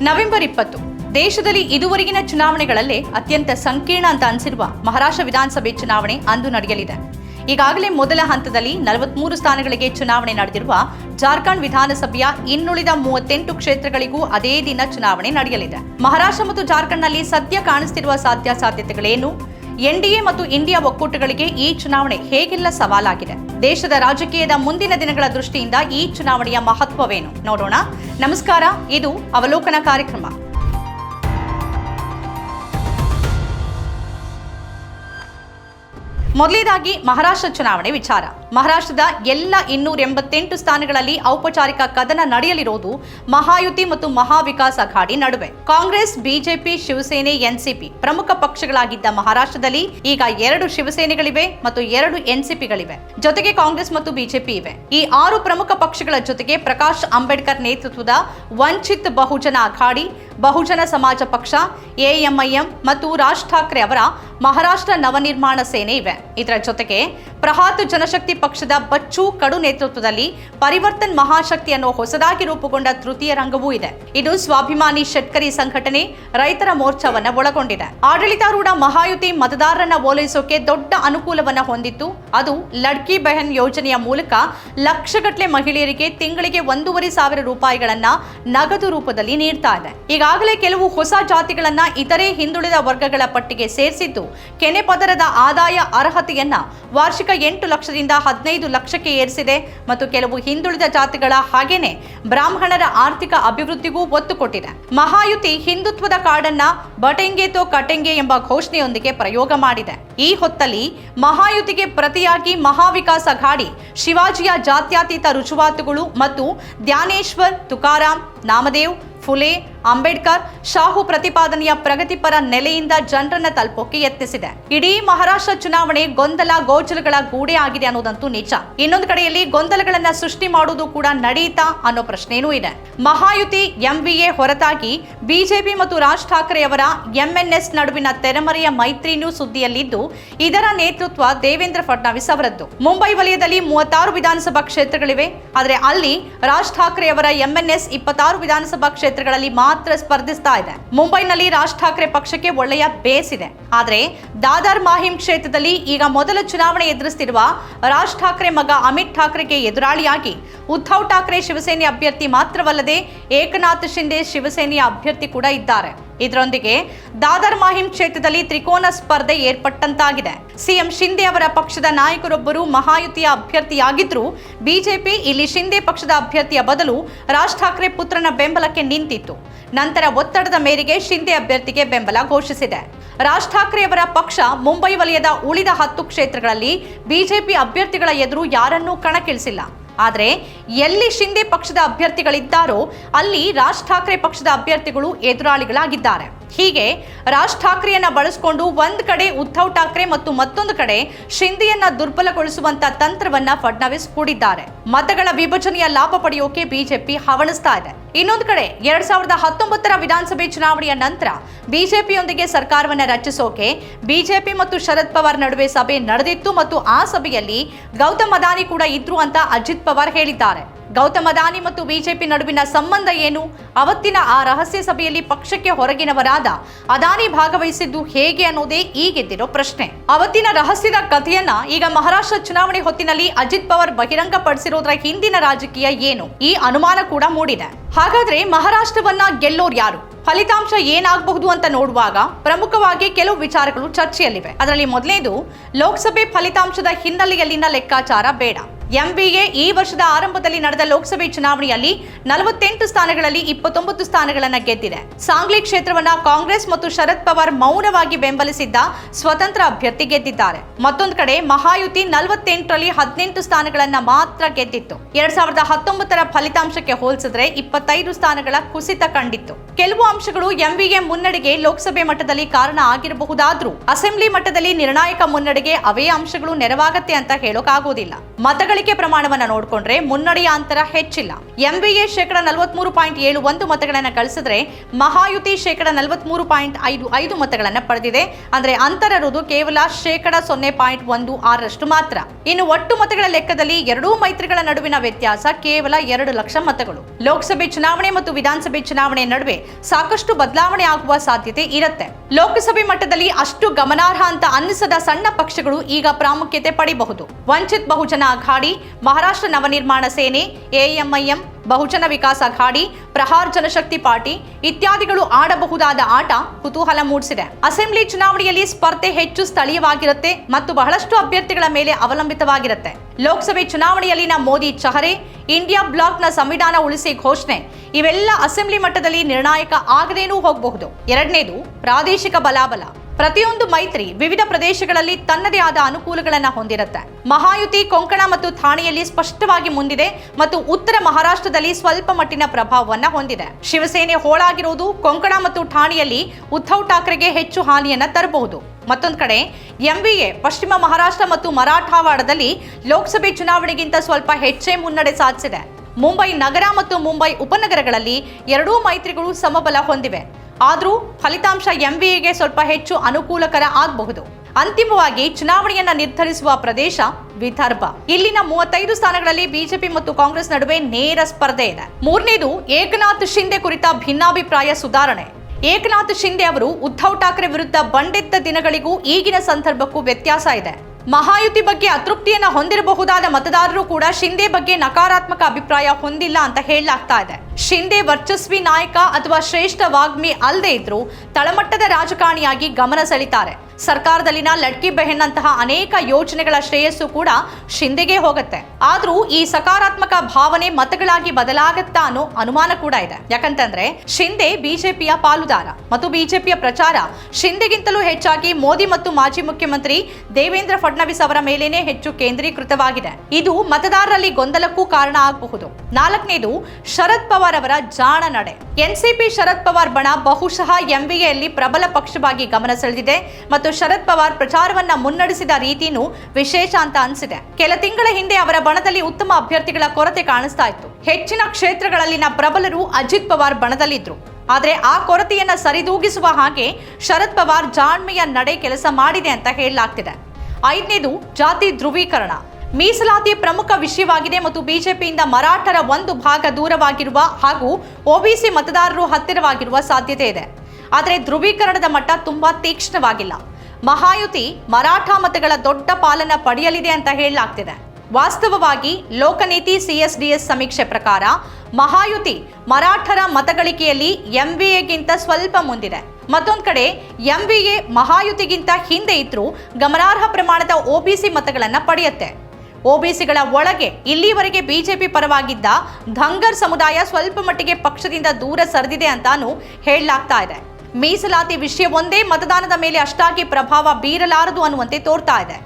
November ಇಪ್ಪತ್ತು. ದೇಶದಲ್ಲಿ ಇದುವರೆಗಿನ ಚುನಾವಣೆಗಳಲ್ಲೇ ಅತ್ಯಂತ ಸಂಕೀರ್ಣ ಅಂತ ಅನಿಸಿರುವ ಮಹಾರಾಷ್ಟ್ರ ವಿಧಾನಸಭೆ ಚುನಾವಣೆ ಅಂದು ನಡೆಯಲಿದೆ. ಈಗಾಗಲೇ ಮೊದಲ ಹಂತದಲ್ಲಿ ನಲವತ್ಮೂರು ಸ್ಥಾನಗಳಿಗೆ ಚುನಾವಣೆ ನಡೆದಿರುವ ಜಾರ್ಖಂಡ್ ವಿಧಾನಸಭೆಯ ಇನ್ನುಳಿದ ಮೂವತ್ತೆಂಟು ಕ್ಷೇತ್ರಗಳಿಗೂ ಅದೇ ದಿನ ಚುನಾವಣೆ ನಡೆಯಲಿದೆ. ಮಹಾರಾಷ್ಟ್ರ ಮತ್ತು ಜಾರ್ಖಂಡ್ನಲ್ಲಿ ಸದ್ಯ ಕಾಣಿಸ್ತಿರುವ ಸಾಧ್ಯಾಸಾಧ್ಯತೆಗಳೇನು ಎನ್ಡಿಎ ಮತ್ತು ಇಂಡಿಯಾ ಒಕ್ಕೂಟಗಳಿಗೆ ಈ ಚುನಾವಣೆ ಹೇಗೆಲ್ಲ ಸವಾಲಾಗಿದೆ? ದೇಶದ ರಾಜಕೀಯದ ಮುಂದಿನ ದಿನಗಳ ದೃಷ್ಟಿಯಿಂದ ಈ ಚುನಾವಣೆಯ ಮಹತ್ವವೇನು? ನೋಡೋಣ. ನಮಸ್ಕಾರ, ಇದು ಅವಲೋಕನ ಕಾರ್ಯಕ್ರಮ. ಮೊದಲೇದಾಗಿ ಮಹಾರಾಷ್ಟ್ರ ಚುನಾವಣೆ ವಿಚಾರ. ಮಹಾರಾಷ್ಟ್ರದ ಎಲ್ಲ ಇನ್ನೂರ ಎಂಬತ್ತೆಂಟು ಸ್ಥಾನಗಳಲ್ಲಿ ಔಪಚಾರಿಕ ಕದನ ನಡೆಯಲಿರುವುದು ಮಹಾಯುತಿ ಮತ್ತು ಮಹಾವಿಕಾಸ್ ಅಘಾಡಿ ನಡುವೆ. ಕಾಂಗ್ರೆಸ್, ಬಿಜೆಪಿ, ಶಿವಸೇನೆ, ಎನ್ಸಿಪಿ ಪ್ರಮುಖ ಪಕ್ಷಗಳಾಗಿದ್ದ ಮಹಾರಾಷ್ಟ್ರದಲ್ಲಿ ಈಗ ಎರಡು ಶಿವಸೇನೆಗಳಿವೆ ಮತ್ತು ಎರಡು ಎನ್ಸಿಪಿಗಳಿವೆ. ಜೊತೆಗೆ ಕಾಂಗ್ರೆಸ್ ಮತ್ತು ಬಿಜೆಪಿ ಇವೆ. ಈ ಆರು ಪ್ರಮುಖ ಪಕ್ಷಗಳ ಜೊತೆಗೆ ಪ್ರಕಾಶ್ ಅಂಬೇಡ್ಕರ್ ನೇತೃತ್ವದ ವಂಚಿತ್ ಬಹುಜನ ಅಘಾಡಿ ಬಹುಜನ ಸಮಾಜ ಪಕ್ಷ ಎಎಂಐಎಂ ಮತ್ತು ರಾಜ್ ಠಾಕ್ರೆ ಅವರ ಮಹಾರಾಷ್ಟ್ರ ನವನಿರ್ಮಾಣ ಸೇನೆ ಇವೆ. ಇದರ ಜೊತೆಗೆ ಪ್ರಹಾತ್ ಜನಶಕ್ತಿ ಪಕ್ಷದ ಬಚ್ಚು ಕಡು ನೇತೃತ್ವದಲ್ಲಿ ಪರಿವರ್ತನ್ ಮಹಾಶಕ್ತಿ ಅನ್ನೋ ಹೊಸದಾಗಿ ರೂಪುಗೊಂಡ ತೃತೀಯ ರಂಗವೂ ಇದೆ. ಇದು ಸ್ವಾಭಿಮಾನಿ ಶೆಟ್ಕರಿ ಸಂಘಟನೆ ರೈತರ ಮೋರ್ಚಾವನ್ನ ಒಳಗೊಂಡಿದೆ. ಆಡಳಿತಾರೂಢ ಮಹಾಯುತಿ ಮತದಾರರನ್ನ ಓಲೈಸೋಕೆ ದೊಡ್ಡ ಅನುಕೂಲವನ್ನ ಹೊಂದಿತ್ತು ಅದು ಲಡ್ಕಿ ಬೆಹನ್ ಯೋಜನೆಯ ಮೂಲಕ ಲಕ್ಷಗಟ್ಟಲೆ ಮಹಿಳೆಯರಿಗೆ ತಿಂಗಳಿಗೆ ಒಂದೂವರೆ ಸಾವಿರ ರೂಪಾಯಿಗಳನ್ನ ನಗದು ರೂಪದಲ್ಲಿ ನೀಡ್ತಾ ಇದೆ. ಈಗಾಗಲೇ ಕೆಲವು ಹೊಸ ಜಾತಿಗಳನ್ನ ಇತರೆ ಹಿಂದುಳಿದ ವರ್ಗಗಳ ಪಟ್ಟಿಗೆ ಸೇರಿಸಿದ್ದು, ಕೆನೆ ಪದರದ ಆದಾಯ ಅರ್ಹತೆಯನ್ನ ವಾರ್ಷಿಕ ಎಂಟು ಲಕ್ಷದಿಂದ ಹದಿನೈದು ಲಕ್ಷಕ್ಕೆ ಏರಿಸಿದೆ ಮತ್ತು ಕೆಲವು ಹಿಂದುಳಿದ ಜಾತಿಗಳ ಹಾಗೇನೆ ಬ್ರಾಹ್ಮಣರ ಆರ್ಥಿಕ ಅಭಿವೃದ್ಧಿಗೂ ಒತ್ತು ಕೊಟ್ಟಿದೆ. ಮಹಾಯುತಿ ಹಿಂದುತ್ವದ ಕಾಡನ್ನ ಬಟೆಂಗೆ ತೋ ಕಟೆಂಗೆ ಎಂಬ ಘೋಷಣೆಯೊಂದಿಗೆ ಪ್ರಯೋಗ ಮಾಡಿದೆ. ಈ ಹೊತ್ತಲ್ಲಿ ಮಹಾಯುತಿಗೆ ಪ್ರತಿಯಾಗಿ ಮಹಾವಿಕಾಸ ಘಾಡಿ, ಶಿವಾಜಿಯ ಜಾತ್ಯಾತೀತ ರುಜುವಾತುಗಳು ಮತ್ತು ಧ್ಯಾನೇಶ್ವರ್ ತುಕಾರಾಂ ನಾಮದೇವ್, ಫುಲೆ ಅಂಬೇಡ್ಕರ್ ಶಾಹು ಪ್ರತಿಪಾದನೆಯ ಪ್ರಗತಿಪರ ನೆಲೆಯಿಂದ ಜನರನ್ನ ತಲುಪೋಕೆ ಯತ್ನಿಸಿದೆ. ಇಡೀ ಮಹಾರಾಷ್ಟ್ರ ಚುನಾವಣೆ ಗೊಂದಲ ಗೋಚರಗಳ ಗೂಡೆ ಆಗಿದೆ ಅನ್ನೋದಂತೂ ನಿಜ. ಇನ್ನೊಂದು ಕಡೆಯಲ್ಲಿ ಗೊಂದಲಗಳನ್ನ ಸೃಷ್ಟಿ ಮಾಡುವುದು ಕೂಡ ನಡೆಯಿತಾ ಅನ್ನೋ ಪ್ರಶ್ನೆನೂ ಇದೆ. ಮಹಾಯುತಿ ಎಂವಿಎ ಹೊರತಾಗಿ ಬಿಜೆಪಿ ಮತ್ತು ರಾಜ್ ಠಾಕ್ರೆ ಅವರ ಎಂಎನ್ಎಸ್ ನಡುವಿನ ತೆರೆಮರೆಯ ಮೈತ್ರಿನೂ ಸುದ್ದಿಯಲ್ಲಿದ್ದು, ಇದರ ನೇತೃತ್ವ ದೇವೇಂದ್ರ ಫಡ್ನವೀಸ್ ಅವರದ್ದು. ಮುಂಬೈ ವಲಯದಲ್ಲಿ ಮೂವತ್ತಾರು ವಿಧಾನಸಭಾ ಕ್ಷೇತ್ರಗಳಿವೆ. ಆದರೆ ಅಲ್ಲಿ ರಾಜ್ ಠಾಕ್ರೆ ಅವರ ಎಂಎನ್ಎಸ್ ಇಪ್ಪತ್ತಾರು ವಿಧಾನಸಭಾ ಕ್ಷೇತ್ರಗಳಲ್ಲಿ ಮಾತ್ರ ಸ್ಪರ್ಧಿಸ್ತಾ ಇದೆ. ಮುಂಬೈನಲ್ಲಿ ರಾಜ್ ಠಾಕ್ರೆ ಪಕ್ಷಕ್ಕೆ ಒಳ್ಳೆಯ ಬೇಸ್ ಇದೆ. ಆದರೆ ದಾದರ್ ಮಾಹಿಂ ಕ್ಷೇತ್ರದಲ್ಲಿ ಈಗ ಮೊದಲ ಚುನಾವಣೆ ಎದುರಿಸ್ತಿರುವ ರಾಜ್ ಠಾಕ್ರೆ ಮಗ ಅಮಿತ್ ಠಾಕ್ರೆಗೆ ಎದುರಾಳಿಯಾಗಿ ಉದ್ಧವ್ ಠಾಕ್ರೆ ಶಿವಸೇನೆ ಅಭ್ಯರ್ಥಿ ಮಾತ್ರವಲ್ಲದೆ ಏಕನಾಥ್ ಶಿಂದೆ ಶಿವಸೇನೆಯ ಅಭ್ಯರ್ಥಿ ಕೂಡ ಇದ್ದಾರೆ. ಇದರೊಂದಿಗೆ ದಾದರ್ ಮಾಹಿಂ ಕ್ಷೇತ್ರದಲ್ಲಿ ತ್ರಿಕೋನ ಸ್ಪರ್ಧೆ ಏರ್ಪಟ್ಟಂತಾಗಿದೆ. ಸಿಎಂ ಶಿಂದೆ ಅವರ ಪಕ್ಷದ ನಾಯಕರೊಬ್ಬರು ಮಹಾಯುತಿಯ ಅಭ್ಯರ್ಥಿಯಾಗಿದ್ರು ಬಿಜೆಪಿ ಇಲ್ಲಿ ಶಿಂದೆ ಪಕ್ಷದ ಅಭ್ಯರ್ಥಿಯ ಬದಲು ರಾಜ್ ಠಾಕ್ರೆ ಪುತ್ರನ ಬೆಂಬಲಕ್ಕೆ ನಿಂತಿತ್ತು. ನಂತರ ಒತ್ತಡದ ಮೇರೆಗೆ ಶಿಂದೆ ಅಭ್ಯರ್ಥಿಗೆ ಬೆಂಬಲ ಘೋಷಿಸಿದೆ. ರಾಜ್ ಠಾಕ್ರೆ ಅವರ ಪಕ್ಷ ಮುಂಬೈ ವಲಯದ ಉಳಿದ ಹತ್ತು ಕ್ಷೇತ್ರಗಳಲ್ಲಿ ಬಿಜೆಪಿ ಅಭ್ಯರ್ಥಿಗಳ ಎದುರು ಯಾರನ್ನೂ ಕಣಕ್ಕಿಳಿಸಿಲ್ಲ. ಆದರೆ ಎಲ್ಲಿ ಶಿಂದೆ ಪಕ್ಷದ ಅಭ್ಯರ್ಥಿಗಳಿದ್ದಾರೋ ಅಲ್ಲಿ ರಾಜ್ ಠಾಕ್ರೆ ಪಕ್ಷದ ಅಭ್ಯರ್ಥಿಗಳು ಎದುರಾಳಿಗಳಾಗಿದ್ದಾರೆ. ಹೀಗೆ ರಾಜ್ ಠಾಕ್ರೆಯನ್ನ ಬಳಸಿಕೊಂಡು ಒಂದ್ ಕಡೆ ಉದ್ಧವ್ ಠಾಕ್ರೆ ಮತ್ತು ಮತ್ತೊಂದು ಕಡೆ ಶಿಂದೆಯನ್ನ ದುರ್ಬಲಗೊಳಿಸುವಂತ ತಂತ್ರವನ್ನ ಫಡ್ನವೀಸ್ ಹೂಡಿದ್ದಾರೆ. ಮತಗಳ ವಿಭಜನೆಯ ಲಾಭ ಪಡೆಯೋಕೆ ಬಿಜೆಪಿ ಹವಣಿಸ್ತಾ ಇದೆ. ಇನ್ನೊಂದು ಕಡೆ ಎರಡ್ ಸಾವಿರದ ಹತ್ತೊಂಬತ್ತರ ವಿಧಾನಸಭೆ ಚುನಾವಣೆಯ ನಂತರ ಬಿಜೆಪಿಯೊಂದಿಗೆ ಸರ್ಕಾರವನ್ನ ರಚಿಸೋಕೆ ಬಿಜೆಪಿ ಮತ್ತು ಶರದ್ ಪವಾರ್ ನಡುವೆ ಸಭೆ ನಡೆದಿತ್ತು ಮತ್ತು ಆ ಸಭೆಯಲ್ಲಿ ಗೌತಮ್ ಅದಾನಿ ಕೂಡ ಇದ್ರು ಅಂತ ಅಜಿತ್ ಪವಾರ್ ಹೇಳಿದ್ದಾರೆ. ಗೌತಮ್ ಅದಾನಿ ಮತ್ತು ಬಿಜೆಪಿ ನಡುವಿನ ಸಂಬಂಧ ಏನು? ಅವತ್ತಿನ ಆ ರಹಸ್ಯ ಸಭೆಯಲ್ಲಿ ಪಕ್ಷಕ್ಕೆ ಹೊರಗಿನವರಾದ ಅದಾನಿ ಭಾಗವಹಿಸಿದ್ದು ಹೇಗೆ ಅನ್ನೋದೇ ಈಗೆದ್ದಿರೋ ಪ್ರಶ್ನೆ. ಅವತ್ತಿನ ರಹಸ್ಯದ ಕಥೆಯನ್ನ ಈಗ ಮಹಾರಾಷ್ಟ್ರ ಚುನಾವಣೆ ಹೊತ್ತಿನಲ್ಲಿ ಅಜಿತ್ ಪವಾರ್ ಬಹಿರಂಗಪಡಿಸಿರೋದ್ರ ಹಿಂದಿನ ರಾಜಕೀಯ ಏನು? ಈ ಅನುಮಾನ ಕೂಡ ಮೂಡಿದೆ. ಹಾಗಾದ್ರೆ ಮಹಾರಾಷ್ಟ್ರವನ್ನ ಗೆಲ್ಲೋರ್ ಯಾರು? ಫಲಿತಾಂಶ ಏನಾಗಬಹುದು ಅಂತ ನೋಡುವಾಗ ಪ್ರಮುಖವಾಗಿ ಕೆಲವು ವಿಚಾರಗಳು ಚರ್ಚೆಯಲ್ಲಿವೆ. ಅದರಲ್ಲಿ ಮೊದಲನೇದು ಲೋಕಸಭೆ ಫಲಿತಾಂಶದ ಹಿನ್ನೆಲೆಯಲ್ಲಿನ ಲೆಕ್ಕಾಚಾರ ಬೇಡ. ಎಂಬಿಎ ಈ ವರ್ಷದ ಆರಂಭದಲ್ಲಿ ನಡೆದ ಲೋಕಸಭೆ ಚುನಾವಣೆಯಲ್ಲಿ ನಲವತ್ತೆಂಟು ಸ್ಥಾನಗಳಲ್ಲಿ ಇಪ್ಪತ್ತೊಂಬತ್ತು ಸ್ಥಾನಗಳನ್ನು ಗೆದ್ದಿದೆ. ಸಾಂಗ್ಲಿ ಕ್ಷೇತ್ರವನ್ನ ಕಾಂಗ್ರೆಸ್ ಮತ್ತು ಶರದ್ ಪವಾರ್ ಮೌನವಾಗಿ ಬೆಂಬಲಿಸಿದ್ದ ಸ್ವತಂತ್ರ ಅಭ್ಯರ್ಥಿ ಗೆದ್ದಿದ್ದಾರೆ. ಮತ್ತೊಂದು ಕಡೆ ಮಹಾಯುತಿ ನಲವತ್ತೆಂಟರಲ್ಲಿ ಹದಿನೆಂಟು ಸ್ಥಾನಗಳನ್ನ ಮಾತ್ರ ಗೆದ್ದಿತ್ತು. ಎರಡ್ ಸಾವಿರದ ಹತ್ತೊಂಬತ್ತರ ಫಲಿತಾಂಶಕ್ಕೆ ಹೋಲಿಸಿದ್ರೆ ಇಪ್ಪತ್ತೈದು ಸ್ಥಾನಗಳ ಕುಸಿತ ಕಂಡಿತ್ತು. ಕೆಲವು ಅಂಶಗಳು ಎಂಬಿಎ ಮುನ್ನಡೆಗೆ ಲೋಕಸಭೆ ಮಟ್ಟದಲ್ಲಿ ಕಾರಣ ಆಗಿರಬಹುದಾದ್ರೂ ಅಸೆಂಬ್ಲಿ ಮಟ್ಟದಲ್ಲಿ ನಿರ್ಣಾಯಕ ಮುನ್ನಡೆಗೆ ಅವೇ ಅಂಶಗಳು ನೆರವಾಗತ್ತೆ ಅಂತ ಹೇಳೋಕ್ಕಾಗೋದಿಲ್ಲ ಮತಗಳ ಮತಗಳಿಕೆ ಪ್ರಮಾಣವನ್ನು ನೋಡಿಕೊಂಡ್ರೆ ಮುನ್ನಡೆಯ ಅಂತರ ಹೆಚ್ಚಿಲ್ಲ. ಎಂಬಿಎ ಶೇಕಡ ನಲವತ್ಮೂರು ಪಾಯಿಂಟ್ ಏಳು ಒಂದು ಮತಗಳನ್ನ ಗಳಿಸಿದ್ರೆ ಮಹಾಯುತಿ ಶೇಕಡ ನಲವತ್ಮೂರು ಪಾಯಿಂಟ್ ಐದು ಐದು ಮತಗಳನ್ನ ಪಡೆದಿದೆ. ಅಂದ್ರೆ ಅಂತರ ಇರುವುದು ಕೇವಲ ಶೇಕಡ ಸೊನ್ನೆ ಪಾಯಿಂಟ್ ಒಂದು ಆರರಷ್ಟು ಮಾತ್ರ. ಇನ್ನು ಒಟ್ಟು ಮತಗಳ ಲೆಕ್ಕದಲ್ಲಿ ಎರಡೂ ಮೈತ್ರಿಗಳ ನಡುವಿನ ವ್ಯತ್ಯಾಸ ಕೇವಲ ಎರಡು ಲಕ್ಷ ಮತಗಳು. ಲೋಕಸಭೆ ಚುನಾವಣೆ ಮತ್ತು ವಿಧಾನಸಭೆ ಚುನಾವಣೆ ನಡುವೆ ಸಾಕಷ್ಟು ಬದಲಾವಣೆ ಆಗುವ ಸಾಧ್ಯತೆ ಇರುತ್ತೆ. ಲೋಕಸಭೆ ಮಟ್ಟದಲ್ಲಿ ಅಷ್ಟು ಗಮನಾರ್ಹ ಅಂತ ಅನ್ನಿಸದ ಸಣ್ಣ ಪಕ್ಷಗಳು ಈಗ ಪ್ರಾಮುಖ್ಯತೆ ಪಡೆಯಬಹುದು ವಂಚಿತ್ ಬಹುಜನ ಅಘಾಡಿ ಮಹಾರಾಷ್ಟ್ರ ನವನಿರ್ಮಾಣ ಸೇನೆ ಎಎಂಐಎಂ ಬಹುಜನ ವಿಕಾಸ್ ಅಘಾಡಿ, ಪ್ರಹಾರ್ ಜನಶಕ್ತಿ ಪಾರ್ಟಿ ಇತ್ಯಾದಿಗಳು ಆಡಬಹುದಾದ ಆಟ ಕುತೂಹಲ ಮೂಡಿಸಿದೆ. ಅಸೆಂಬ್ಲಿ ಚುನಾವಣೆಯಲ್ಲಿ ಸ್ಪರ್ಧೆ ಹೆಚ್ಚು ಸ್ಥಳೀಯವಾಗಿರುತ್ತೆ ಮತ್ತು ಬಹಳಷ್ಟು ಅಭ್ಯರ್ಥಿಗಳ ಮೇಲೆ ಅವಲಂಬಿತವಾಗಿರುತ್ತೆ. ಲೋಕಸಭೆ ಚುನಾವಣೆಯಲ್ಲಿನ ಮೋದಿ ಚಹರೆ, ಇಂಡಿಯಾ ಬ್ಲಾಕ್ನ ಸಂವಿಧಾನ ಉಳಿಸಿ ಘೋಷಣೆ, ಇವೆಲ್ಲ ಅಸೆಂಬ್ಲಿ ಮಟ್ಟದಲ್ಲಿ ನಿರ್ಣಾಯಕ ಆಗದೇನೂ ಹೋಗಬಹುದು. ಎರಡನೇದು ಪ್ರಾದೇಶಿಕ ಬಲಾಬಲ. ಪ್ರತಿಯೊಂದು ಮೈತ್ರಿ ವಿವಿಧ ಪ್ರದೇಶಗಳಲ್ಲಿ ತನ್ನದೇ ಆದ ಅನುಕೂಲಗಳನ್ನು ಹೊಂದಿರುತ್ತೆ. ಮಹಾಯುತಿ, ಕೊಂಕಣ ಮತ್ತು ಥಾಣೆಯಲ್ಲಿ ಸ್ಪಷ್ಟವಾಗಿ ಮುಂದಿದೆ ಮತ್ತು ಉತ್ತರ ಮಹಾರಾಷ್ಟ್ರದಲ್ಲಿ ಸ್ವಲ್ಪ ಮಟ್ಟಿನ ಪ್ರಭಾವವನ್ನು ಹೊಂದಿದೆ. ಶಿವಸೇನೆ ಹೋಳಾಗಿರುವುದು ಕೊಂಕಣ ಮತ್ತು ಠಾಣೆಯಲ್ಲಿ ಉದ್ಧವ್ ಠಾಕ್ರೆಗೆ ಹೆಚ್ಚು ಹಾನಿಯನ್ನ ತರಬಹುದು. ಮತ್ತೊಂದು ಕಡೆ ಎಂವಿಎ ಪಶ್ಚಿಮ ಮಹಾರಾಷ್ಟ್ರ ಮತ್ತು ಮರಾಠವಾಡದಲ್ಲಿ ಲೋಕಸಭೆ ಚುನಾವಣೆಗಿಂತ ಸ್ವಲ್ಪ ಹೆಚ್ಚೇ ಮುನ್ನಡೆ ಸಾಧಿಸಿದೆ. ಮುಂಬೈ ನಗರ ಮತ್ತು ಮುಂಬೈ ಉಪನಗರಗಳಲ್ಲಿ ಎರಡೂ ಮೈತ್ರಿಗಳು ಸಮಬಲ ಹೊಂದಿವೆ. ಆದರೂ ಫಲಿತಾಂಶ ಎಂವಿಎಗೆ ಸ್ವಲ್ಪ ಹೆಚ್ಚು ಅನುಕೂಲಕರ ಆಗಬಹುದು. ಅಂತಿಮವಾಗಿ ಚುನಾವಣೆಯನ್ನ ನಿರ್ಧರಿಸುವ ಪ್ರದೇಶ ವಿದರ್ಭ. ಇಲ್ಲಿನ ಮೂವತ್ತೈದು ಸ್ಥಾನಗಳಲ್ಲಿ ಬಿಜೆಪಿ ಮತ್ತು ಕಾಂಗ್ರೆಸ್ ನಡುವೆ ನೇರ ಸ್ಪರ್ಧೆ ಇದೆ. ಮೂರನೇದು ಏಕನಾಥ್ ಶಿಂದೆ ಕುರಿತ ಭಿನ್ನಾಭಿಪ್ರಾಯ ಸುಧಾರಣೆ. ಏಕನಾಥ್ ಶಿಂದೆ ಅವರು ಉದ್ಧವ್ ಠಾಕ್ರೆ ವಿರುದ್ಧ ಬಂಡೆತ್ತ ದಿನಗಳಿಗೂ ಈಗಿನ ಸಂದರ್ಭಕ್ಕೂ ವ್ಯತ್ಯಾಸ ಇದೆ. ಮಹಾಯುತಿ ಬಗ್ಗೆ ಅತೃಪ್ತಿಯನ್ನ ಹೊಂದಿರಬಹುದಾದ ಮತದಾರರು ಕೂಡ ಶಿಂದೆ ಬಗ್ಗೆ ನಕಾರಾತ್ಮಕ ಅಭಿಪ್ರಾಯ ಹೊಂದಿಲ್ಲ ಅಂತ ಹೇಳಲಾಗ್ತಾ ಇದೆ. ಶಿಂದೆ ವರ್ಚಸ್ವಿ ನಾಯಕ ಅಥವಾ ಶ್ರೇಷ್ಠ ವಾಗ್ಮಿ ಅಲ್ಲದೆ ಇದ್ರೂ ತಳಮಟ್ಟದ ರಾಜಕಾರಣಿಯಾಗಿ ಗಮನ ಸೆಳಿತಾರೆ. ಸರ್ಕಾರದಲ್ಲಿನ ಲಡ್ಕಿ ಬೆಹೆನ್ನಂತಹ ಅನೇಕ ಯೋಜನೆಗಳ ಶ್ರೇಯಸ್ಸು ಕೂಡ ಶಿಂದೆಗೆ ಹೋಗುತ್ತೆ. ಆದ್ರೂ ಈ ಸಕಾರಾತ್ಮಕ ಭಾವನೆ ಮತಗಳಾಗಿ ಬದಲಾಗತ್ತಾ ಅನ್ನೋ ಅನುಮಾನ ಕೂಡ ಇದೆ. ಯಾಕಂತಂದ್ರೆ ಶಿಂದೆ ಬಿಜೆಪಿಯ ಪಾಲುದಾರ ಮತ್ತು ಬಿಜೆಪಿಯ ಪ್ರಚಾರ ಶಿಂದೆಗಿಂತಲೂ ಹೆಚ್ಚಾಗಿ ಮೋದಿ ಮತ್ತು ಮಾಜಿ ಮುಖ್ಯಮಂತ್ರಿ ದೇವೇಂದ್ರ ಫಡ್ನವೀಸ್ ಅವರ ಮೇಲೇನೆ ಹೆಚ್ಚು ಕೇಂದ್ರೀಕೃತವಾಗಿದೆ. ಇದು ಮತದಾರರಲ್ಲಿ ಗೊಂದಲಕ್ಕೂ ಕಾರಣ ಆಗಬಹುದು. ನಾಲ್ಕನೇದು, ಶರದ್ ಪವಾರ್ ಅವರ ಜಾಣ ನಡೆ. ಎನ್ಸಿಪಿ ಶರದ್ ಪವಾರ್ ಬಣ ಬಹುಶಃ ಎಂಬಿಎಯಲ್ಲಿ ಪ್ರಬಲ ಪಕ್ಷವಾಗಿ ಗಮನ ಸೆಳೆದಿದೆ ಮತ್ತು ಶರದ್ ಪವಾರ್ ಪ್ರಚಾರವನ್ನ ಮುನ್ನಡೆಸಿದ ರೀತಿನೂ ವಿಶೇಷ ಅಂತ ಅನ್ಸಿದೆ. ಕೆಲ ತಿಂಗಳ ಹಿಂದೆ ಅವರ ಬಣದಲ್ಲಿ ಉತ್ತಮ ಅಭ್ಯರ್ಥಿಗಳ ಕೊರತೆ ಕಾಣಿಸ್ತಾ ಇತ್ತು. ಹೆಚ್ಚಿನ ಕ್ಷೇತ್ರಗಳಲ್ಲಿನ ಪ್ರಬಲರು ಅಜಿತ್ ಪವಾರ್ ಬಣದಲ್ಲಿದ್ರು. ಆದರೆ ಆ ಕೊರತೆಯನ್ನ ಸರಿದೂಗಿಸುವ ಹಾಗೆ ಶರದ್ ಪವಾರ್ ಜಾಣ್ಮೆಯ ನಡೆ ಕೆಲಸ ಮಾಡಿದೆ ಅಂತ ಹೇಳಲಾಗ್ತಿದೆ. ಐದನೇದು ಜಾತಿ ಧ್ರುವೀಕರಣ. ಮೀಸಲಾತಿ ಪ್ರಮುಖ ವಿಷಯವಾಗಿದೆ ಮತ್ತು ಬಿಜೆಪಿಯಿಂದ ಮರಾಠರ ಒಂದು ಭಾಗ ದೂರವಾಗಿರುವ ಹಾಗೂ ಒಬಿಸಿ ಮತದಾರರು ಹತ್ತಿರವಾಗಿರುವ ಸಾಧ್ಯತೆ ಇದೆ. ಆದರೆ ಧ್ರುವೀಕರಣದ ಮಟ್ಟ ತುಂಬಾ ತೀಕ್ಷ್ಣವಾಗಿಲ್ಲ. ಮಹಾಯುತಿ ಮರಾಠ ಮತಗಳ ದೊಡ್ಡ ಪಾಲನ ಪಡೆಯಲಿದೆ ಅಂತ ಹೇಳಲಾಗ್ತಿದೆ. ವಾಸ್ತವವಾಗಿ ಲೋಕನೀತಿ ಸಿಎಸ್ಡಿಎಸ್ ಸಮೀಕ್ಷೆ ಪ್ರಕಾರ ಮಹಾಯುತಿ ಮರಾಠರ ಮತಗಳಿಕೆಯಲ್ಲಿ ಎಂವಿಎಗಿಂತ ಸ್ವಲ್ಪ ಮುಂದಿದೆ. ಮತ್ತೊಂದು ಕಡೆ ಎಂವಿಎ ಮಹಾಯುತಿಗಿಂತ ಹಿಂದೆ ಇದ್ರೂ ಗಮನಾರ್ಹ ಪ್ರಮಾಣದ ಒಬಿಸಿ ಮತಗಳನ್ನು ಪಡೆಯುತ್ತೆ. ಒಬಿಸಿಗಳ ಒಳಗೆ ಇಲ್ಲಿವರೆಗೆ ಬಿಜೆಪಿ ಪರವಾಗಿದ್ದ ಧಂಗರ್ ಸಮುದಾಯ ಸ್ವಲ್ಪ ಮಟ್ಟಿಗೆ ಪಕ್ಷದಿಂದ ದೂರ ಸರಿದಿದೆ ಅಂತಾನು ಹೇಳಲಾಗ್ತಾ ಇದೆ. ಮೀಸಲಾತಿ ವಿಷಯ ಒಂದೇ ಮತದಾನದ ಮೇಲೆ ಅಷ್ಟಾಗಿ ಪ್ರಭಾವ ಬೀರಲಾರದು ಅನ್ನುವಂತೆ ತೋರ್ತಾ ಇದೆ.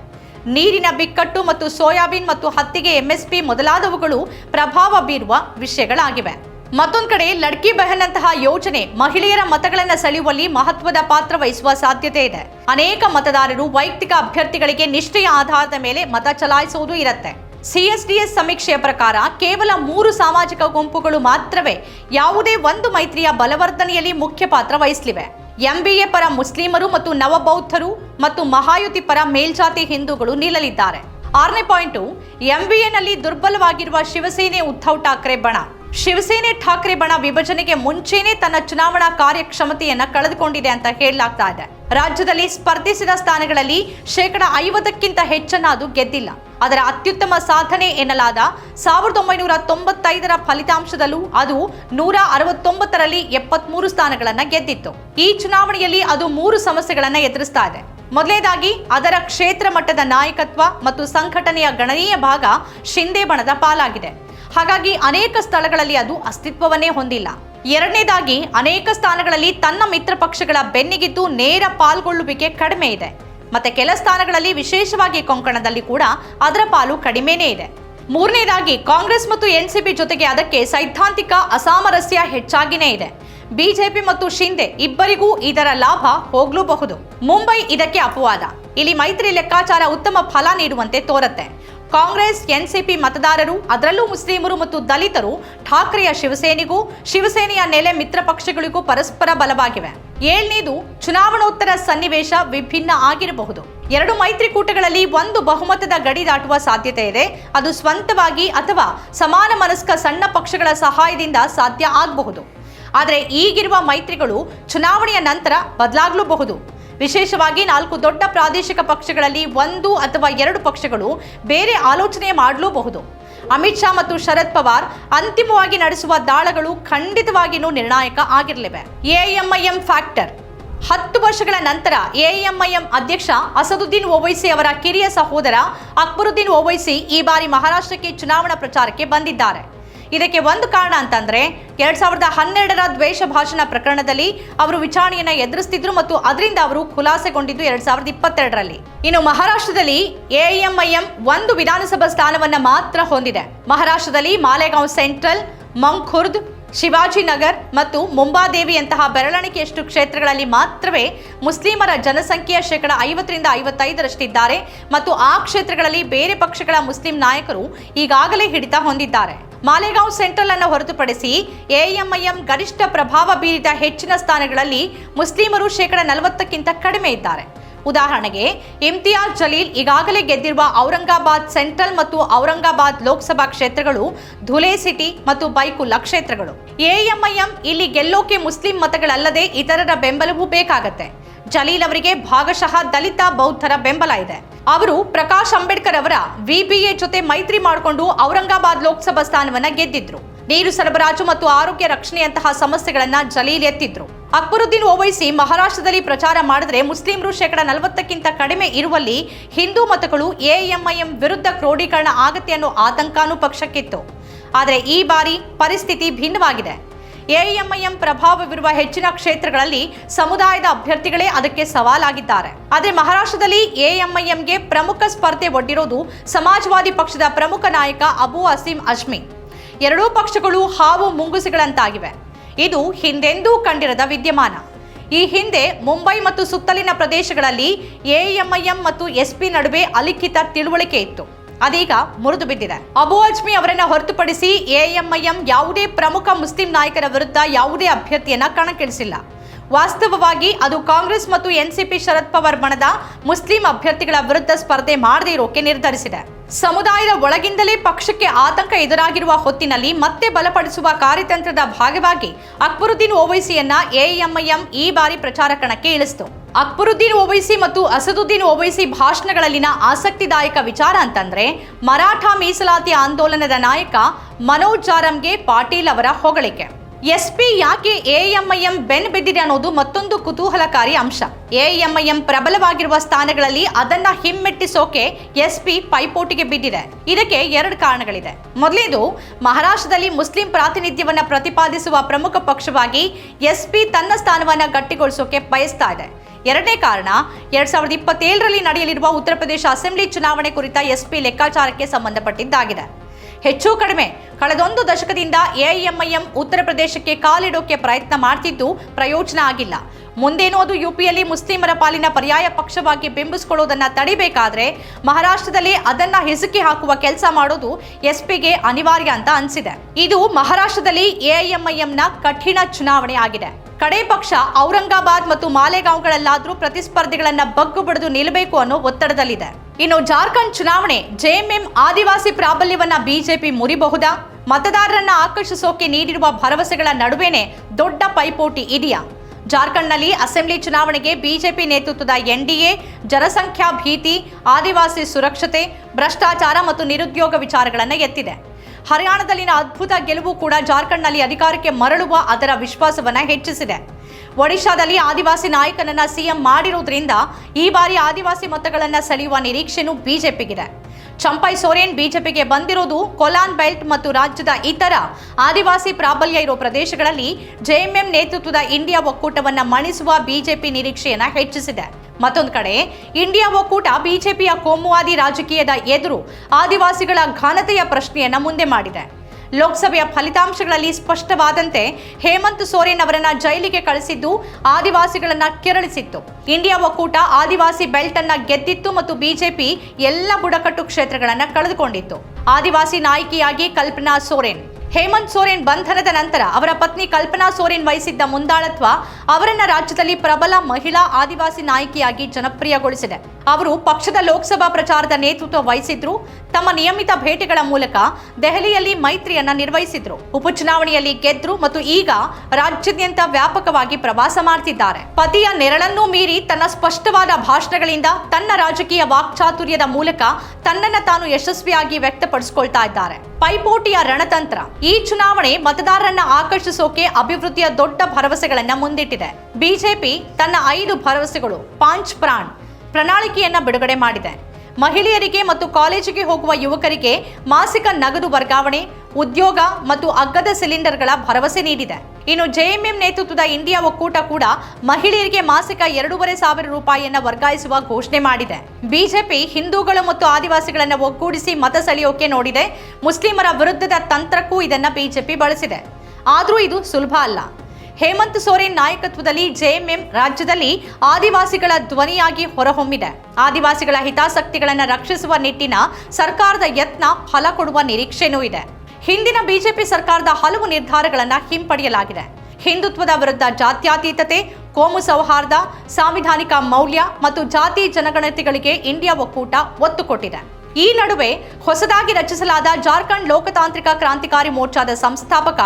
ನೀರಿನ ಬಿಕ್ಕಟ್ಟು ಮತ್ತು ಸೋಯಾಬೀನ್ ಮತ್ತು ಹತ್ತಿಗೆ ಎಂಎಸ್ಪಿ ಮೊದಲಾದವುಗಳು ಪ್ರಭಾವ ಬೀರುವ ವಿಷಯಗಳಾಗಿವೆ. ಮತ್ತೊಂದು ಕಡೆ ಲಡ್ಕಿ ಬೆಹನ್ನಂತಹ ಯೋಜನೆ ಮಹಿಳೆಯರ ಮತಗಳನ್ನು ಸೆಳೆಯುವಲ್ಲಿ ಮಹತ್ವದ ಪಾತ್ರ ವಹಿಸುವ ಸಾಧ್ಯತೆ ಇದೆ. ಅನೇಕ ಮತದಾರರು ವೈಯಕ್ತಿಕ ಅಭ್ಯರ್ಥಿಗಳಿಗೆ ನಿಷ್ಠೆಯ ಆಧಾರದ ಮೇಲೆ ಮತ ಚಲಾಯಿಸುವುದು ಇರುತ್ತೆ. ಸಿಎಸ್ಡಿಎಸ್ ಸಮೀಕ್ಷೆಯ ಪ್ರಕಾರ ಕೇವಲ ಮೂರು ಸಾಮಾಜಿಕ ಗುಂಪುಗಳು ಮಾತ್ರವೇ ಯಾವುದೇ ಒಂದು ಮೈತ್ರಿಯ ಬಲವರ್ಧನೆಯಲ್ಲಿ ಮುಖ್ಯ ಪಾತ್ರ ವಹಿಸಲಿವೆ. ಎಂಬಿಎ ಪರ ಮುಸ್ಲಿಮರು ಮತ್ತು ನವಬೌದ್ಧರು ಮತ್ತು ಮಹಾಯುತಿ ಪರ ಮೇಲ್ಜಾತಿ ಹಿಂದೂಗಳು ನಿಲ್ಲಲಿದ್ದಾರೆ. ಆರನೇ ಪಾಯಿಂಟು, ಎಂಬಿಎನಲ್ಲಿ ದುರ್ಬಲವಾಗಿರುವ ಶಿವಸೇನೆ ಉದ್ಧವ್ ಠಾಕ್ರೆ ಬಣ. ಶಿವಸೇನೆ ಠಾಕ್ರೆ ಬಣ ವಿಭಜನೆಗೆ ಮುಂಚೆನೇ ತನ್ನ ಚುನಾವಣಾ ಕಾರ್ಯಕ್ಷಮತೆಯನ್ನ ಕಳೆದುಕೊಂಡಿದೆ ಅಂತ ಹೇಳಲಾಗ್ತಾ ಇದೆ. ರಾಜ್ಯದಲ್ಲಿ ಸ್ಪರ್ಧಿಸಿದ ಸ್ಥಾನಗಳಲ್ಲಿ ಶೇಕಡ ಐವತ್ತಕ್ಕಿಂತ ಹೆಚ್ಚನ್ನ ಅದು ಗೆದ್ದಿಲ್ಲ. ಅದರ ಅತ್ಯುತ್ತಮ ಸಾಧನೆ ಎನ್ನಲಾದ ಸಾವಿರದ ಒಂಬೈನೂರ ತೊಂಬತ್ತೈದರ ಫಲಿತಾಂಶದಲ್ಲೂ ಅದು ನೂರ ಅರವತ್ತೊಂಬತ್ತರಲ್ಲಿ ಎಪ್ಪತ್ಮೂರು ಸ್ಥಾನಗಳನ್ನು ಗೆದ್ದಿತ್ತು. ಈ ಚುನಾವಣೆಯಲ್ಲಿ ಅದು ಮೂರು ಸಮಸ್ಯೆಗಳನ್ನು ಎದುರಿಸ್ತಾ ಇದೆ. ಮೊದಲನೇದಾಗಿ ಅದರ ಕ್ಷೇತ್ರ ಮಟ್ಟದ ನಾಯಕತ್ವ ಮತ್ತು ಸಂಘಟನೆಯ ಗಣನೀಯ ಭಾಗ ಶಿಂದೆ ಬಣದ ಪಾಲಾಗಿದೆ. ಹಾಗಾಗಿ ಅನೇಕ ಸ್ಥಳಗಳಲ್ಲಿ ಅದು ಅಸ್ತಿತ್ವವನ್ನೇ ಹೊಂದಿಲ್ಲ. ಎರಡನೇದಾಗಿ, ಅನೇಕ ಸ್ಥಾನಗಳಲ್ಲಿ ತನ್ನ ಮಿತ್ರ ಪಕ್ಷಗಳ ಬೆನ್ನಿಗಿದ್ದು ನೇರ ಪಾಲ್ಗೊಳ್ಳುವಿಕೆ ಕಡಿಮೆ ಇದೆ. ಮತ್ತೆ ಕೆಲ ಸ್ಥಾನಗಳಲ್ಲಿ ವಿಶೇಷವಾಗಿ ಕೊಂಕಣದಲ್ಲಿ ಕೂಡ ಅದರ ಪಾಲು ಕಡಿಮೆನೇ ಇದೆ. ಮೂರನೇದಾಗಿ, ಕಾಂಗ್ರೆಸ್ ಮತ್ತು ಎನ್ಸಿಪಿ ಜೊತೆಗೆ ಅದಕ್ಕೆ ಸೈದ್ಧಾಂತಿಕ ಅಸಾಮರಸ್ಯ ಹೆಚ್ಚಾಗಿನೇ ಇದೆ. ಬಿಜೆಪಿ ಮತ್ತು ಶಿಂದೆ ಇಬ್ಬರಿಗೂ ಇದರ ಲಾಭ ಹೋಗ್ಲೂಬಹುದು. ಮುಂಬೈ ಇದಕ್ಕೆ ಅಪವಾದ. ಇಲ್ಲಿ ಮೈತ್ರಿ ಲೆಕ್ಕಾಚಾರ ಉತ್ತಮ ಫಲ ನೀಡುವಂತೆ ತೋರತ್ತೆ. ಕಾಂಗ್ರೆಸ್, ಎನ್ಸಿಪಿ ಮತದಾರರು, ಅದರಲ್ಲೂ ಮುಸ್ಲಿಮರು ಮತ್ತು ದಲಿತರು, ಠಾಕ್ರೆಯ ಶಿವಸೇನೆಗೂ, ಶಿವಸೇನೆಯ ನೆಲೆ ಮಿತ್ರ ಪಕ್ಷಗಳಿಗೂ ಪರಸ್ಪರ ಬಲವಾಗಿವೆ. ಏಳನೇದು ಚುನಾವಣೋತ್ತರ ಸನ್ನಿವೇಶ ವಿಭಿನ್ನ ಆಗಿರಬಹುದು. ಎರಡು ಮೈತ್ರಿಕೂಟಗಳಲ್ಲಿ ಒಂದು ಬಹುಮತದ ಗಡಿ ದಾಟುವ ಸಾಧ್ಯತೆ ಇದೆ. ಅದು ಸ್ವಂತವಾಗಿ ಅಥವಾ ಸಮಾನ ಮನಸ್ಕ ಸಣ್ಣ ಪಕ್ಷಗಳ ಸಹಾಯದಿಂದ ಸಾಧ್ಯ ಆಗಬಹುದು. ಆದರೆ ಈಗಿರುವ ಮೈತ್ರಿಗಳು ಚುನಾವಣೆಯ ನಂತರ ಬದಲಾಗಲೂಬಹುದು. ವಿಶೇಷವಾಗಿ ನಾಲ್ಕು ದೊಡ್ಡ ಪ್ರಾದೇಶಿಕ ಪಕ್ಷಗಳಲ್ಲಿ ಒಂದು ಅಥವಾ ಎರಡು ಪಕ್ಷಗಳು ಬೇರೆ ಆಲೋಚನೆ ಮಾಡಲೂಬಹುದು. ಅಮಿತ್ ಶಾ ಮತ್ತು ಶರದ್ ಪವಾರ್ ಅಂತಿಮವಾಗಿ ನಡೆಸುವ ದಾಳಗಳು ಖಂಡಿತವಾಗಿಯೂ ನಿರ್ಣಾಯಕ ಆಗಿರಲಿವೆ. ಎಎಂಐಎಂ ಫ್ಯಾಕ್ಟರ್. ಹತ್ತು ವರ್ಷಗಳ ನಂತರ ಎಎಂಐಎಂ ಅಧ್ಯಕ್ಷ ಅಸದುದ್ದೀನ್ ಓವೈಸಿ ಅವರ ಕಿರಿಯ ಸಹೋದರ ಅಕ್ಬರುದ್ದೀನ್ ಓವೈಸಿ ಈ ಬಾರಿ ಮಹಾರಾಷ್ಟ್ರಕ್ಕೆ ಚುನಾವಣಾ ಪ್ರಚಾರಕ್ಕೆ ಬಂದಿದ್ದಾರೆ. ಇದಕ್ಕೆ ಒಂದು ಕಾರಣ ಅಂತಂದ್ರೆ ಎರಡ್ ಸಾವಿರದ ಹನ್ನೆರಡರ ದ್ವೇಷ ಭಾಷಣ ಪ್ರಕರಣದಲ್ಲಿ ಅವರು ವಿಚಾರಣೆಯನ್ನ ಎದುರಿಸ್ತಿದ್ರು ಮತ್ತು ಅದರಿಂದ ಅವರು ಖುಲಾಸೆಗೊಂಡಿದ್ದು ಎರಡ್ ಸಾವಿರದ ಇಪ್ಪತ್ತೆರಡರಲ್ಲಿ. ಇನ್ನು ಮಹಾರಾಷ್ಟ್ರದಲ್ಲಿ ಎಐಎಂಐಎಂ ಒಂದು ವಿಧಾನಸಭಾ ಸ್ಥಾನವನ್ನ ಮಾತ್ರ ಹೊಂದಿದೆ. ಮಹಾರಾಷ್ಟ್ರದಲ್ಲಿ ಮಾಲೆಗಾಂವ್ ಸೆಂಟ್ರಲ್ ಮಂಖುರ್ದ್ ಶಿವಾಜಿನಗರ್ ಮತ್ತು ಮುಂಬಾದೇವಿಯಂತಹ ಬೆರಳಣಿಕೆಯಷ್ಟು ಕ್ಷೇತ್ರಗಳಲ್ಲಿ ಮಾತ್ರವೇ ಮುಸ್ಲಿಮರ ಜನಸಂಖ್ಯೆಯ ಶೇಕಡ ಐವತ್ತರಿಂದ ಐವತ್ತೈದರಷ್ಟಿದ್ದಾರೆ ಮತ್ತು ಆ ಕ್ಷೇತ್ರಗಳಲ್ಲಿ ಬೇರೆ ಪಕ್ಷಗಳ ಮುಸ್ಲಿಂ ನಾಯಕರು ಈಗಾಗಲೇ ಹಿಡಿತ ಹೊಂದಿದ್ದಾರೆ. ಮಾಲೆಗಾಂವ್ ಸೆಂಟ್ರಲ್ ಅನ್ನು ಹೊರತುಪಡಿಸಿ ಎಎಂಐಎಂ ಗರಿಷ್ಠ ಪ್ರಭಾವ ಬೀರಿದ ಹೆಚ್ಚಿನ ಸ್ಥಾನಗಳಲ್ಲಿ ಮುಸ್ಲಿಮರು ಶೇಕಡ ನಲವತ್ತಕ್ಕಿಂತ ಕಡಿಮೆ ಇದ್ದಾರೆ. ಉದಾಹರಣೆಗೆ ಇಮ್ತಿಯಾಜ್ ಜಲೀಲ್ ಈಗಾಗಲೇ ಗೆದ್ದಿರುವ ಔರಂಗಾಬಾದ್ ಸೆಂಟ್ರಲ್ ಮತ್ತು ಔರಂಗಾಬಾದ್ ಲೋಕಸಭಾ ಕ್ಷೇತ್ರಗಳು, ಧುಲೆ ಸಿಟಿ ಮತ್ತು ಬೈಕುಲ್ಲಾ ಕ್ಷೇತ್ರಗಳು. ಎಎಂಐಎಂ ಇಲ್ಲಿ ಗೆಲ್ಲೋಕೆ ಮುಸ್ಲಿಂ ಮತಗಳಲ್ಲದೆ ಇತರರ ಬೆಂಬಲವೂ ಬೇಕಾಗತ್ತೆ. ಜಲೀಲ್ ಅವರಿಗೆ ಭಾಗಶಃ ದಲಿತ ಬೌದ್ಧರ ಬೆಂಬಲ ಇದೆ. ಅವರು ಪ್ರಕಾಶ್ ಅಂಬೇಡ್ಕರ್ ಅವರ ವಿಬಿಎ ಜೊತೆ ಮೈತ್ರಿ ಮಾಡಿಕೊಂಡು ಔರಂಗಾಬಾದ್ ಲೋಕಸಭಾ ಸ್ಥಾನವನ್ನ ಗೆದ್ದಿದ್ರು. ನೀರು ಸರಬರಾಜು ಮತ್ತು ಆರೋಗ್ಯ ರಕ್ಷಣೆಯಂತಹ ಸಮಸ್ಯೆಗಳನ್ನ ಜಲೀಲ್ ಎತ್ತಿದ್ರು. ಅಕ್ಬರುದ್ದೀನ್ ಓವೈಸಿ ಮಹಾರಾಷ್ಟ್ರದಲ್ಲಿ ಪ್ರಚಾರ ಮಾಡಿದ್ರೆ ಮುಸ್ಲಿಮರು ಶೇಕಡ ನಲವತ್ತಕ್ಕಿಂತ ಕಡಿಮೆ ಇರುವಲ್ಲಿ ಹಿಂದೂ ಮತಗಳು ಎಎಂಐಎಂ ವಿರುದ್ಧ ಕ್ರೋಢೀಕರಣ ಆಗತ್ತೆ ಅನ್ನೋ ಆತಂಕನೂ ಪಕ್ಷಕ್ಕಿತ್ತು. ಆದರೆ ಈ ಬಾರಿ ಪರಿಸ್ಥಿತಿ ಭಿನ್ನವಾಗಿದೆ. ಎಐಎಂಐಎಂ ಪ್ರಭಾವವಿರುವ ಹೆಚ್ಚಿನ ಕ್ಷೇತ್ರಗಳಲ್ಲಿ ಸಮುದಾಯದ ಅಭ್ಯರ್ಥಿಗಳೇ ಅದಕ್ಕೆ ಸವಾಲಾಗಿದ್ದಾರೆ. ಆದರೆ ಮಹಾರಾಷ್ಟ್ರದಲ್ಲಿ ಎಐಎಂಐಎಂಗೆ ಪ್ರಮುಖ ಸ್ಪರ್ಧೆ ಒಡ್ಡಿರೋದು ಸಮಾಜವಾದಿ ಪಕ್ಷದ ಪ್ರಮುಖ ನಾಯಕ ಅಬು ಅಸೀಂ ಅಜ್ಮಿ. ಎರಡೂ ಪಕ್ಷಗಳು ಹಾವು ಮುಂಗುಸಿಗಳಂತಾಗಿವೆ. ಇದು ಹಿಂದೆಂದೂ ಕಂಡಿರದ ವಿದ್ಯಮಾನ. ಈ ಹಿಂದೆ ಮುಂಬೈ ಮತ್ತು ಸುತ್ತಲಿನ ಪ್ರದೇಶಗಳಲ್ಲಿ ಎಎಂಐಎಂ ಮತ್ತು ಎಸ್ಪಿ ನಡುವೆ ಅಲಿಖಿತ ತಿಳುವಳಿಕೆ ಇತ್ತು. ಅದೀಗ ಮುರಿದು ಬಿದ್ದಿದೆ. ಅಬು ಅಜ್ಮಿ ಅವರನ್ನು ಹೊರತುಪಡಿಸಿ ಎಎಂಐಎಂ ಯಾವುದೇ ಪ್ರಮುಖ ಮುಸ್ಲಿಂ ನಾಯಕರ ವಿರುದ್ಧ ಯಾವುದೇ ಅಭ್ಯರ್ಥಿಯನ್ನ ಕಣಕ್ಕಿಳಿಸಿಲ್ಲ. ವಾಸ್ತವವಾಗಿ ಅದು ಕಾಂಗ್ರೆಸ್ ಮತ್ತು ಎನ್ಸಿಪಿ ಶರದ್ ಪವಾರ್ ಬಣದ ಮುಸ್ಲಿಂ ಅಭ್ಯರ್ಥಿಗಳ ವಿರುದ್ಧ ಸ್ಪರ್ಧೆ ಮಾಡದೇ ಇರೋಕೆ ನಿರ್ಧರಿಸಿದೆ. ಸಮುದಾಯದ ಒಳಗಿಂದಲೇ ಪಕ್ಷಕ್ಕೆ ಆತಂಕ ಎದುರಾಗಿರುವ ಹೊತ್ತಿನಲ್ಲಿ ಮತ್ತೆ ಬಲಪಡಿಸುವ ಕಾರ್ಯತಂತ್ರದ ಭಾಗವಾಗಿ ಅಕ್ಬರುದ್ದೀನ್ ಓವೈಸಿಯನ್ನ ಎಐಎಂಐಎಂ ಈ ಬಾರಿ ಪ್ರಚಾರ ಕಣಕ್ಕೆ ಇಳಿಸಿತು. ಅಕ್ಬರುದ್ದೀನ್ ಓವೈಸಿ ಮತ್ತು ಅಸದುದ್ದೀನ್ ಓವೈಸಿ ಭಾಷಣಗಳಲ್ಲಿನ ಆಸಕ್ತಿದಾಯಕ ವಿಚಾರ ಅಂತಂದ್ರೆ, ಮರಾಠ ಮೀಸಲಾತಿ ಆಂದೋಲನದ ನಾಯಕ ಮನೋಜ್ ಜಾರಂಗೆ ಪಾಟೀಲ್ ಅವರ ಹೊಗಳಿಕೆ. ಎಸ್ಪಿ ಯಾಕೆ ಎಎಂಐಎಂ ಬೆನ್ ಬಿದ್ದಿದೆ ಅನ್ನೋದು ಮತ್ತೊಂದು ಕುತೂಹಲಕಾರಿ ಅಂಶ. ಎಎಂಐಎಂ ಪ್ರಬಲವಾಗಿರುವ ಸ್ಥಾನಗಳಲ್ಲಿ ಅದನ್ನ ಹಿಮ್ಮೆಟ್ಟಿಸೋಕೆ ಎಸ್ ಪಿ ಪೈಪೋಟಿಗೆ ಬಿದ್ದಿದೆ. ಇದಕ್ಕೆ ಎರಡು ಕಾರಣಗಳಿದೆ. ಮೊದಲೇದು ಮಹಾರಾಷ್ಟ್ರದಲ್ಲಿ ಮುಸ್ಲಿಂ ಪ್ರಾತಿನಿಧ್ಯವನ್ನ ಪ್ರತಿಪಾದಿಸುವ ಪ್ರಮುಖ ಪಕ್ಷವಾಗಿ ಎಸ್ಪಿ ತನ್ನ ಸ್ಥಾನವನ್ನ ಗಟ್ಟಿಗೊಳಿಸೋಕೆ ಬಯಸ್ತಾ ಇದೆ. ಎರಡನೇ ಕಾರಣ, ಎರಡ್ ಸಾವಿರದ ಇಪ್ಪತ್ತೇಳರಲ್ಲಿ ನಡೆಯಲಿರುವ ಉತ್ತರ ಪ್ರದೇಶ ಅಸೆಂಬ್ಲಿ ಚುನಾವಣೆ ಕುರಿತ ಎಸ್ಪಿ ಲೆಕ್ಕಾಚಾರಕ್ಕೆ ಸಂಬಂಧಪಟ್ಟಿದ್ದಾಗಿದೆ. ಹೆಚ್ಚು ಕಡಿಮೆ. ಕಳೆದೊಂದು ದಶಕದಿಂದ ಎಐಎಂಐಎಂ ಉತ್ತರ ಪ್ರದೇಶಕ್ಕೆ ಕಾಲಿಡೋಕೆ ಪ್ರಯತ್ನ ಮಾಡ್ತಿದ್ದು ಪ್ರಯೋಜನ ಆಗಿಲ್ಲ. ಮುಂದೇನೂ ಅದು ಯುಪಿಯಲ್ಲಿ ಮುಸ್ಲಿಮರ ಪಾಲಿನ ಪರ್ಯಾಯ ಪಕ್ಷವಾಗಿ ಬಿಂಬಿಸಿಕೊಳ್ಳುವುದನ್ನು ತಡಿಬೇಕಾದ್ರೆ ಮಹಾರಾಷ್ಟ್ರದಲ್ಲಿ ಅದನ್ನ ಹಿಸುಕಿ ಹಾಕುವ ಕೆಲಸ ಮಾಡೋದು ಎಸ್ಪಿಗೆ ಅನಿವಾರ್ಯ ಅಂತ ಅನ್ಸಿದೆ. ಇದು ಮಹಾರಾಷ್ಟ್ರದಲ್ಲಿ ಎಐಎಂಐಎಂನ ಕಠಿಣ ಚುನಾವಣೆ ಆಗಿದೆ. ಕಡೆ ಪಕ್ಷ ಔರಂಗಾಬಾದ್ ಮತ್ತು ಮಾಲೆಗಾಂವ್ಗಳಲ್ಲಾದರೂ ಪ್ರತಿಸ್ಪರ್ಧಿಗಳನ್ನ ಬಗ್ಗು ಬಡಿದು ನಿಲ್ಲಬೇಕು ಅನ್ನೋ ಒತ್ತಡದಲ್ಲಿದೆ. ಇನ್ನು ಜಾರ್ಖಂಡ್ ಚುನಾವಣೆ ಜೆಎಂಎಂ ಆದಿವಾಸಿ ಪ್ರಾಬಲ್ಯವನ್ನ ಬಿಜೆಪಿ ಮುರಿಬಹುದಾ? ಮತದಾರರನ್ನ ಆಕರ್ಷಿಸೋಕೆ ನೀಡಿರುವ ಭರವಸೆಗಳ ನಡುವೆನೆ ದೊಡ್ಡ ಪೈಪೋಟಿ ಇದೆಯಾ? ಜಾರ್ಖಂಡ್ನಲ್ಲಿ ಅಸೆಂಬ್ಲಿ ಚುನಾವಣೆಗೆ ಬಿಜೆಪಿ ನೇತೃತ್ವದ ಎನ್ಡಿಎ, ಜನಸಂಖ್ಯಾ ಭೀತಿ, ಆದಿವಾಸಿ ಸುರಕ್ಷತೆ, ಭ್ರಷ್ಟಾಚಾರ ಮತ್ತು ನಿರುದ್ಯೋಗ ವಿಚಾರಗಳನ್ನು ಎತ್ತಿದೆ. ಹರಿಯಾಣದಲ್ಲಿನ ಅದ್ಭುತ ಗೆಲುವು ಕೂಡ ಜಾರ್ಖಂಡ್ನಲ್ಲಿ ಅಧಿಕಾರಕ್ಕೆ ಮರಳುವ ಅದರ ವಿಶ್ವಾಸವನ್ನು ಹೆಚ್ಚಿಸಿದೆ. ಒಡಿಶಾದಲ್ಲಿ ಆದಿವಾಸಿ ನಾಯಕನನ್ನ ಸಿಎಂ ಮಾಡಿರುವುದರಿಂದ ಈ ಬಾರಿ ಆದಿವಾಸಿ ಮತಗಳನ್ನು ಸೆಳೆಯುವ ನಿರೀಕ್ಷೆನೂ ಬಿಜೆಪಿಗಿದೆ. ಚಂಪೈ ಸೋರೇನ್ ಬಿಜೆಪಿಗೆ ಬಂದಿರೋದು ಕೊಲಾನ್ ಬೆಲ್ಟ್ ಮತ್ತು ರಾಜ್ಯದ ಇತರ ಆದಿವಾಸಿ ಪ್ರಾಬಲ್ಯ ಇರುವ ಪ್ರದೇಶಗಳಲ್ಲಿ ಜೆಎಂಎಂ ನೇತೃತ್ವದ ಇಂಡಿಯಾ ಒಕ್ಕೂಟವನ್ನು ಮಣಿಸುವ ಬಿಜೆಪಿ ನಿರೀಕ್ಷೆಯನ್ನು ಹೆಚ್ಚಿಸಿದೆ. ಮತ್ತೊಂದು ಕಡೆ, ಇಂಡಿಯಾ ಒಕ್ಕೂಟ ಬಿಜೆಪಿಯ ಕೋಮುವಾದಿ ರಾಜಕೀಯದ ಎದುರು ಆದಿವಾಸಿಗಳ ಘನತೆಯ ಪ್ರಶ್ನೆಯನ್ನು ಮುಂದೆ ಮಾಡಿದೆ. ಲೋಕಸಭೆಯ ಫಲಿತಾಂಶಗಳಲ್ಲಿ ಸ್ಪಷ್ಟವಾದಂತೆ ಹೇಮಂತ್ ಸೋರೆನ್ ಅವರನ್ನ ಜೈಲಿಗೆ ಕಳಿಸಿದ್ದು ಆದಿವಾಸಿಗಳನ್ನ ಕೆರಳಿಸಿತ್ತು. ಇಂಡಿಯಾ ಒಕ್ಕೂಟ ಆದಿವಾಸಿ ಬೆಲ್ಟ್ ಅನ್ನ ಗೆದ್ದಿತ್ತು ಮತ್ತು ಬಿಜೆಪಿ ಎಲ್ಲ ಬುಡಕಟ್ಟು ಕ್ಷೇತ್ರಗಳನ್ನ ಕಳೆದುಕೊಂಡಿತ್ತು. ಆದಿವಾಸಿ ನಾಯಕಿಯಾಗಿ ಕಲ್ಪನಾ ಸೋರೆನ್. ಹೇಮಂತ್ ಸೋರೆನ್ ಬಂಧನದ ನಂತರ ಅವರ ಪತ್ನಿ ಕಲ್ಪನಾ ಸೋರೆನ್ ವಹಿಸಿದ್ದ ಮುಂದಾಳತ್ವ ಅವರನ್ನ ರಾಜ್ಯದಲ್ಲಿ ಪ್ರಬಲ ಮಹಿಳಾ ಆದಿವಾಸಿ ನಾಯಕಿಯಾಗಿ ಜನಪ್ರಿಯಗೊಳಿಸಿದೆ. ಅವರು ಪಕ್ಷದ ಲೋಕಸಭಾ ಪ್ರಚಾರದ ನೇತೃತ್ವ ವಹಿಸಿದ್ರು. ತಮ್ಮ ನಿಯಮಿತ ಭೇಟಿಗಳ ಮೂಲಕ ದೆಹಲಿಯಲ್ಲಿ ಮೈತ್ರಿಯನ್ನ ನಿರ್ವಹಿಸಿದ್ರು. ಉಪಚುನಾವಣೆಯಲ್ಲಿ ಗೆದ್ರು ಮತ್ತು ಈಗ ರಾಜ್ಯಾದ್ಯಂತ ವ್ಯಾಪಕವಾಗಿ ಪ್ರವಾಸ ಮಾಡ್ತಿದ್ದಾರೆ. ಪತಿಯ ನೆರಳನ್ನೂ ಮೀರಿ ತನ್ನ ಸ್ಪಷ್ಟವಾದ ಭಾಷಣಗಳಿಂದ ತನ್ನ ರಾಜಕೀಯ ವಾಕ್ಚಾತುರ್ಯದ ಮೂಲಕ ತನ್ನನ್ನ ತಾನು ಯಶಸ್ವಿಯಾಗಿ ವ್ಯಕ್ತಪಡಿಸಿಕೊಳ್ತಾ ಇದ್ದಾರೆ. ಪೈಪೋಟಿಯ ರಣತಂತ್ರ. ಈ ಚುನಾವಣೆ ಮತದಾರರನ್ನ ಆಕರ್ಷಿಸೋಕೆ ಅಭಿವೃದ್ಧಿಯ ದೊಡ್ಡ ಭರವಸೆಗಳನ್ನ ಮುಂದಿಟ್ಟಿದೆ. ಬಿಜೆಪಿ ತನ್ನ ಐದು ಭರವಸೆಗಳು. ಪಾಂಚ್ ಪ್ರಾಣ್. ಪ್ರಣಾಳಿಕೆಯನ್ನ ಬಿಡುಗಡೆ ಮಾಡಿದೆ. ಮಹಿಳೆಯರಿಗೆ ಮತ್ತು ಕಾಲೇಜಿಗೆ ಹೋಗುವ ಯುವಕರಿಗೆ ಮಾಸಿಕ ನಗದು ವರ್ಗಾವಣೆ, ಉದ್ಯೋಗ ಮತ್ತು ಅಗ್ಗದ ಸಿಲಿಂಡರ್ಗಳ ಭರವಸೆ ನೀಡಿದೆ. ಇನ್ನು ಜೆಎಂಎಂ ನೇತೃತ್ವದ ಇಂಡಿಯಾ ಒಕ್ಕೂಟ ಕೂಡ ಮಹಿಳೆಯರಿಗೆ ಮಾಸಿಕ ಎರಡೂವರೆ ಸಾವಿರ ರೂಪಾಯಿಯನ್ನ ವರ್ಗಾಯಿಸುವ ಘೋಷಣೆ ಮಾಡಿದೆ. ಬಿಜೆಪಿ ಹಿಂದೂಗಳು ಮತ್ತು ಆದಿವಾಸಿಗಳನ್ನ ಒಗ್ಗೂಡಿಸಿ ಮತ ಸೆಳೆಯೋಕೆ ನೋಡಿದೆ. ಮುಸ್ಲಿಮರ ವಿರುದ್ಧದ ತಂತ್ರಕ್ಕೂ ಇದನ್ನ ಬಿಜೆಪಿ ಬಳಸಿದೆ. ಆದರೂ ಇದು ಸುಲಭ ಅಲ್ಲ. ಹೇಮಂತ್ ಸೋರೆನ್ ನಾಯಕತ್ವದಲ್ಲಿ ಜೆಎಂಎಂ ರಾಜ್ಯದಲ್ಲಿ ಆದಿವಾಸಿಗಳ ಧ್ವನಿಯಾಗಿ ಹೊರಹೊಮ್ಮಿದೆ. ಆದಿವಾಸಿಗಳ ಹಿತಾಸಕ್ತಿಗಳನ್ನು ರಕ್ಷಿಸುವ ನಿಟ್ಟಿನ ಸರ್ಕಾರದ ಯತ್ನ ಫಲ ಕೊಡುವ ನಿರೀಕ್ಷೆನೂ ಇದೆ. ಹಿಂದಿನ ಬಿಜೆಪಿ ಸರ್ಕಾರದ ಹಲವು ನಿರ್ಧಾರಗಳನ್ನು ಹಿಂಪಡೆಯಲಾಗಿದೆ. ಹಿಂದುತ್ವದ ವಿರುದ್ಧ ಜಾತ್ಯಾತೀತತೆ, ಕೋಮು ಸೌಹಾರ್ದ, ಸಾಂವಿಧಾನಿಕ ಮೌಲ್ಯ ಮತ್ತು ಜಾತಿ ಜನಗಣತಿಗಳಿಗೆ ಇಂಡಿಯಾ ಒಕ್ಕೂಟ ಒತ್ತು ಕೊಟ್ಟಿದೆ. ಈ ನಡುವೆ ಹೊಸದಾಗಿ ರಚಿಸಲಾದ ಜಾರ್ಖಂಡ್ ಲೋಕತಾಂತ್ರಿಕ ಕ್ರಾಂತಿಕಾರಿ ಮೋರ್ಚಾದ ಸಂಸ್ಥಾಪಕ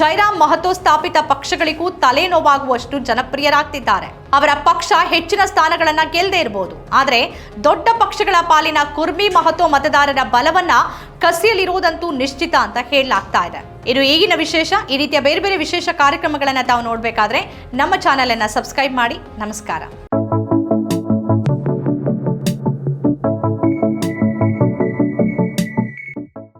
ಜೈರಾಮ್ ಮಹತೋ ಸ್ಥಾಪಿತ ಪಕ್ಷಗಳಿಗೂ ತಲೆನೋವಾಗುವಷ್ಟು ಜನಪ್ರಿಯರಾಗ್ತಿದ್ದಾರೆ. ಅವರ ಪಕ್ಷ ಹೆಚ್ಚಿನ ಸ್ಥಾನಗಳನ್ನ ಗೆಲ್ಲದೆ ಇರಬಹುದು ಆದರೆ ದೊಡ್ಡ ಪಕ್ಷಗಳ ಪಾಲಿನ ಕುರ್ಮಿ ಮಹತೋ ಮತದಾರರ ಬಲವನ್ನ ಕಸಿಯಲಿರುವುದಂತೂ ನಿಶ್ಚಿತ ಅಂತ ಹೇಳಲಾಗ್ತಾ ಇದೆ. ಇದು ಈಗಿನ ವಿಶೇಷ, ಈ ರೀತಿಯ ಬೇರೆ ಬೇರೆ ವಿಶೇಷ ಕಾರ್ಯಕ್ರಮಗಳನ್ನು ತಾವು ನೋಡಬೇಕಾದ್ರೆ ನಮ್ಮ ಚಾನೆಲ್ ಅನ್ನ ಸಬ್ಸ್ಕ್ರೈಬ್ ಮಾಡಿ. ನಮಸ್ಕಾರ.